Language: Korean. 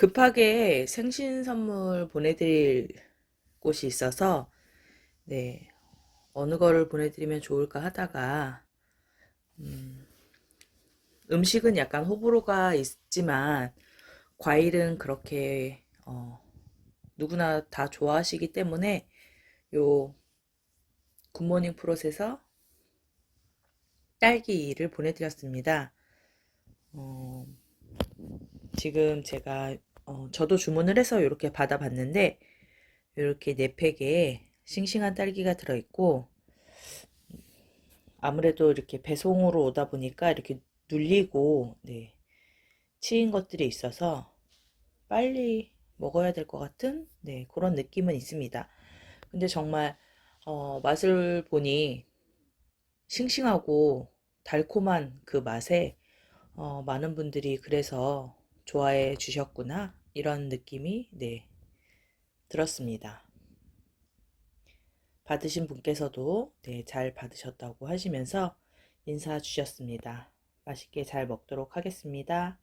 급하게 생신 선물 보내드릴 곳이 있어서, 네, 어느 거를 보내드리면 좋을까 하다가, 음, 음식은 약간 호불호가 있지만, 과일은 그렇게, 어, 누구나 다 좋아하시기 때문에, 요, 굿모닝 프롯에서 딸기를 보내드렸습니다. 어, 지금 제가 어, 저도 주문을 해서 이렇게 받아봤는데 이렇게 네 팩에 싱싱한 딸기가 들어있고 아무래도 이렇게 배송으로 오다 보니까 이렇게 눌리고 네, 치인 것들이 있어서 빨리 먹어야 될 것 같은 네, 그런 느낌은 있습니다. 근데 정말 어, 맛을 보니 싱싱하고 달콤한 그 맛에 어, 많은 분들이 그래서 좋아해 주셨구나 이런 느낌이 네, 들었습니다. 받으신 분께서도 네, 잘 받으셨다고 하시면서 인사 주셨습니다. 맛있게 잘 먹도록 하겠습니다.